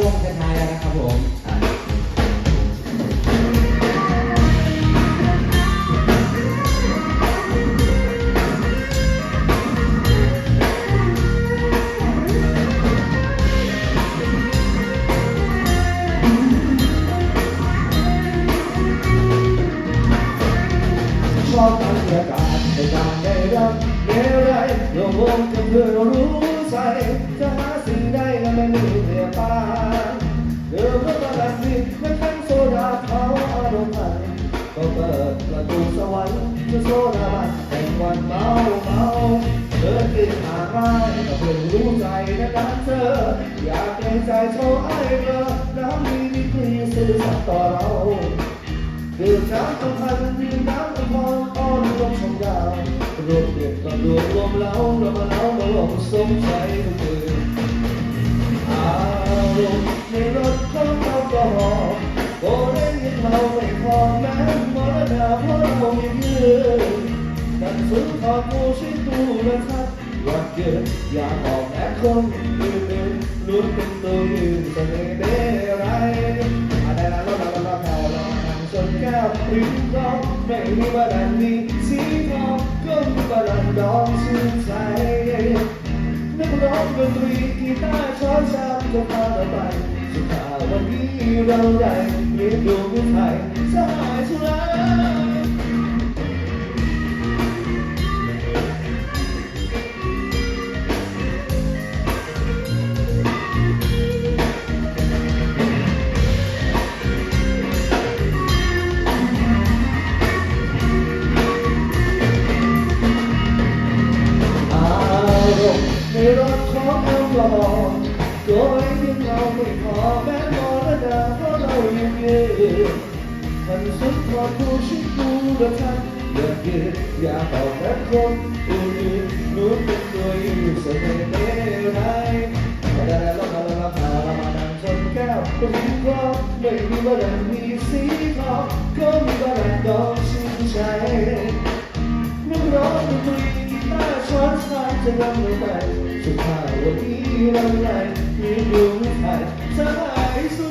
ช่วงท้ายๆแล้วนะครับผมชอบบรรยากาศในการได้รับเมื่อไรรวมวง ประตูสวรรค์จะโซดาบันแห่งวันเมาเมาเดินติดหาไม้ก็เพิ่งรู้ใจในการเธอ อยากเกรงใจโชว์ไอ้เบอร์น้ำมีดีกรีสื่อสัตย์ต่อเราดื่มน้ำสำคัญดื่มน้ำสำคัญอ้อนรวมชมยาวรวมเด็กก็รวมรวมเล้าเรวมาเล้ามารวมสมใจทุกคืนอารมณ์ในรถะเพราะเรายังยืนกันซื้อขอกูชิตู้และทัดอยากเกิดอยากออกแอคคนยืนยืนลุ้นเป็นตัวยืนเสน่ห์เด้ไรอะไรนะเราเราเราเราเราจนแก้วริมรองไม่มีบาลันมีสีทองก็มีบาลันดองชื่นใจนักร้องดนตรีกีตาร์ช้อนชามจะพาเราไปสุดท้ายวันนี้เราได้เรียนดูผู้ไทยสหายสุราอ รถของแอลกอฮอล์โดยที่เราไม่พอแม้มรณะเพราะเรายังเยืนมันสุดพอผู้ชิดดูและทันอยากยืนอยากเอาแม้คนอื่นนู้นเป็นตัวอยู่เสน่ห์ไม่ไรแต่แล้วเราเราเราพาเรามานั่งชนแก้วก็มีความไม่มีว่าดันมีสีทองก็มีว่าดันดองชื่นใจ จะนำเราไปสุดท้ายวันนี้เราได้มีดวงไทยสลายสุ